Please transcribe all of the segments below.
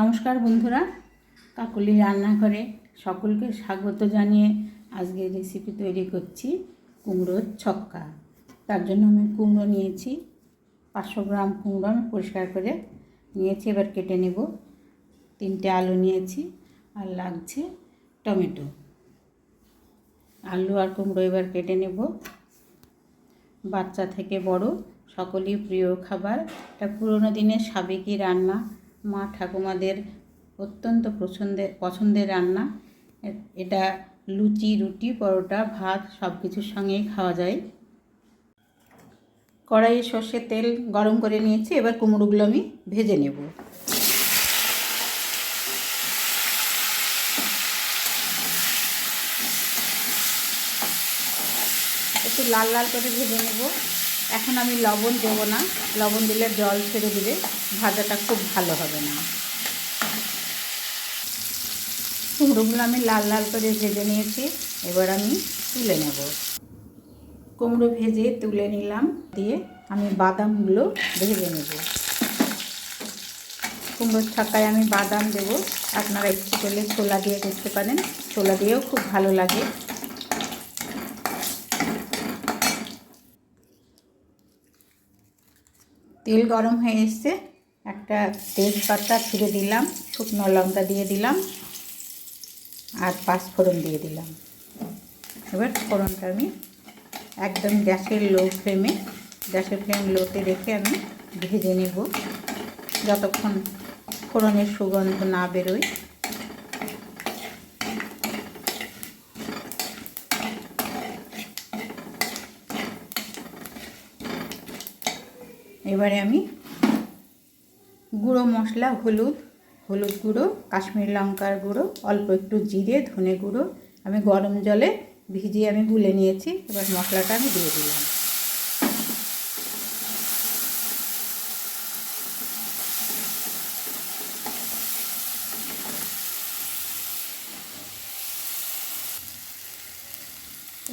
নমস্কার বন্ধুরা, কাকুলি রান্নাঘরে সকলকে স্বাগত জানিয়ে আজকে রেসিপি তৈরি করছি কুমড়োর ছক্কা। তার জন্য আমি কুমড়ো নিয়েছি, পাঁচশো গ্রাম কুমড়ো আমি পরিষ্কার করে নিয়েছি, এবার কেটে নেব। তিনটে আলু নিয়েছি, আর লাগছে টমেটো। আলু আর কুমড়ো এবার কেটে নেব। বাচ্চা থেকে বড়, সকলেই প্রিয় খাবার। এটা পুরোনো দিনের সাবেকি রান্না। মা ঠাকুমাদের অত্যন্ত পছন্দের পছন্দের রান্না। এটা লুচি, রুটি, পরোটা, ভাত সব কিছুর সঙ্গেই খাওয়া যায়। কড়াইয়ে সর্ষের তেল গরম করে নিয়েছি, এবার কুমড়োগুলো আমি ভেজে নেব। একটু লাল লাল করে ভেজে নেব। এখন আমি লবণ দেব না। লবণ দিলে জল ছেড়ে দিলে ভাজাটা খুব ভালো হবে না। কুমড়োগুলো আমি লাল লাল করে ভেজে নিয়েছি। এবার আমি তুলে নেব। কুমড়ো ভেজে তুলে নিলাম। দিয়ে আমি বাদামগুলো ভেজে নেব। কুমড়োর ছাকায় আমি বাদাম দেব। আপনারা ইচ্ছে করলে ছোলা দিয়ে করতে পারেন। ছোলা দিয়েও খুব ভালো লাগে। তেল গরম হয়ে এসছে। একটা তেজপাতা ছিঁড়ে দিলাম, শুকনো লঙ্কা দিয়ে দিলাম, আর পাঁচফোড়ন দিয়ে দিলাম। এবার ফোড়নটা আমি একদম গ্যাসের লো ফ্লেমে, গ্যাসের ফ্লেম লোতে রেখে আমি ভেজে নেব। যতক্ষণ ফোড়নের সুগন্ধ না বেরোয় এবারে আমি গুঁড়ো মশলা, হলুদ হলুদ গুঁড়ো, কাশ্মীর লঙ্কার গুঁড়ো, অল্প একটু জিরে, ধনে গুঁড়ো আমি গরম জলে ভিজিয়ে আমি গুলে নিয়েছি। এবার মশলাটা আমি দিয়ে দিলাম।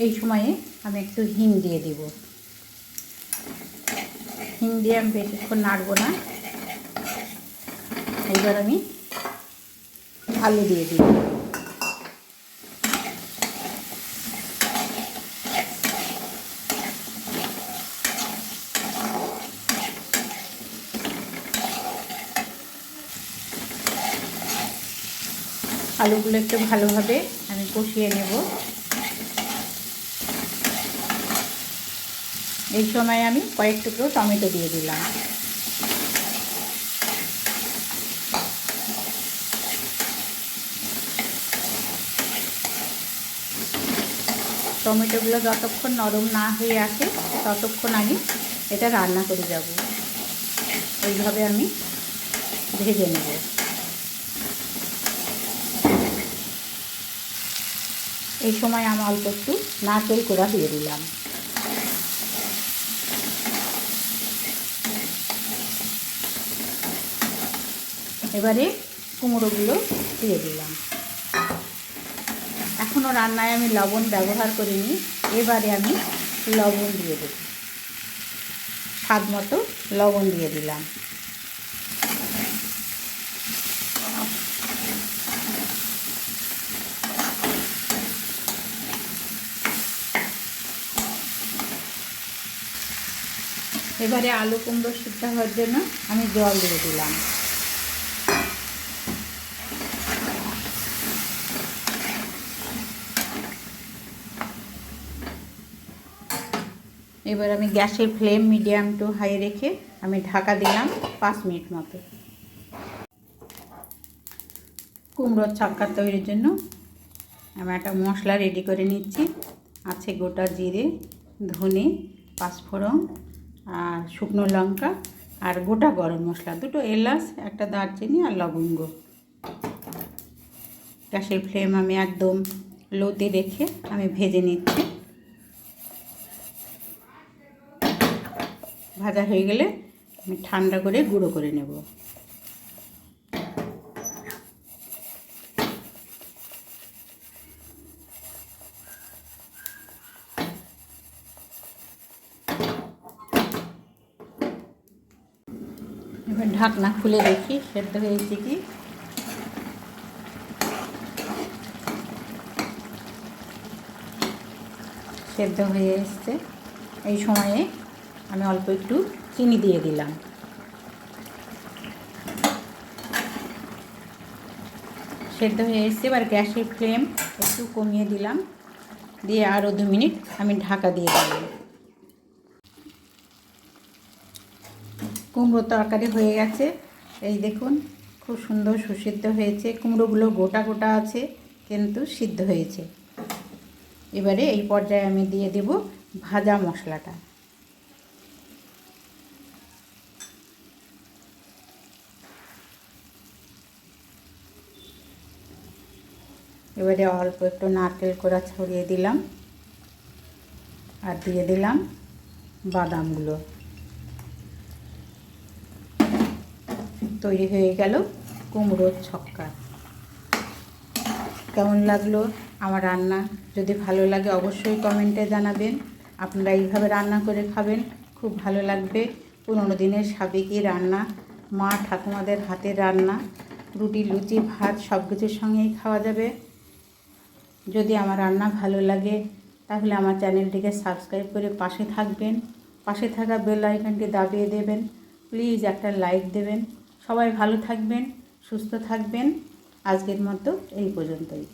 এই সময়ে আমি একটু হিং দিয়ে দিব। হিং দিয়ে আমি বেশিক্ষণ নাড়বো না। এবার আমি আলু দিয়ে দিই। আলুগুলো একটু ভালোভাবে আমি কষিয়ে নেব। এই সময় আমি কয়েক টুকরো টমেটো দিয়ে দিলাম। টমেটোগুলো যতক্ষণ নরম না হয়ে আসে ততক্ষণ আমি এটা রান্না করে যাব। এইভাবে আমি ভেজে নেব। এই সময় আমি অল্প একটু নারকেল কোড়া দিয়ে দিলাম। এবারে কুমড়োগুলো দিয়ে দিলাম। এখনও রান্নায় আমি লবণ ব্যবহার করিনি, এবারে আমি লবণ দিয়ে দেব। স্বাদ মতো লবণ দিয়ে দিলাম। এবারে আলু কুমড়ো সিদ্ধ হওয়ার জন্য আমি জল দিয়ে দিলাম। এবার আমি গ্যাসের ফ্লেম মিডিয়াম টু হাই রেখে আমি ঢাকা দিলাম পাঁচ মিনিট মতো। কুমড়োর ছাক্কা তৈরির জন্য আমি একটা মশলা রেডি করে নিচ্ছি। আছে গোটা জিরে, ধনে, পাঁচফোড়ন আর শুকনো লঙ্কা আর গোটা গরম মশলা। দুটো এলাচ, একটা দারচিনি আর লবঙ্গ। গ্যাসের ফ্লেম আমি একদম লোতে রেখে আমি ভেজে নিচ্ছি। ভাজা হয়ে গেলে আমি ঠান্ডা করে গুঁড়ো করে নেব। এবার ঢাকনা খুলে দেখি, সেদ্ধ হয়েছে কি? সেদ্ধ হয়ে এসছে। এই সময়ে আমি অল্প একটু চিনি দিয়ে দিলাম। সেদ্ধ হয়ে এসছে, এবার গ্যাসের ফ্লেম একটু কমিয়ে দিলাম। দিয়ে আরও দু মিনিট আমি ঢাকা দিয়ে দিলাম। কুমড়ো তরকারি হয়ে গেছে। এই দেখুন, খুব সুন্দর সুসিদ্ধ হয়েছে। কুমড়োগুলো গোটা গোটা আছে, কিন্তু সিদ্ধ হয়েছে। এবারে এই পর্যায়ে আমি দিয়ে দেব ভাজা মশলাটা। এবারে অল্প একটু নারকেল কোড়া ছড়িয়ে দিলাম আর দিয়ে দিলাম বাদামগুলো। তৈরি হয়ে গেল কুমড়োর ছক্কা। কেমন লাগল আমার রান্না? যদি ভালো লাগে অবশ্যই কমেন্টে জানাবেন। আপনারা এইভাবে রান্না করে খাবেন, খুব ভালো লাগবে। পুরোনো দিনের সাবেকি রান্না, মা ঠাকুমাদের হাতের রান্না, রুটি, লুচি, ভাত সব কিছুর সঙ্গেই খাওয়া যাবে। যদি আমার রান্না ভালো লাগে, তাহলে আমার চ্যানেলটিকে সাবস্ক্রাইব করে পাশে থাকবেন। পাশে থাকা বেল আইকনটি দাবিয়ে দেবেন। প্লিজ একটা লাইক দেবেন। সবাই ভালো থাকবেন, সুস্থ থাকবেন। আজকের মতো এই পর্যন্তই।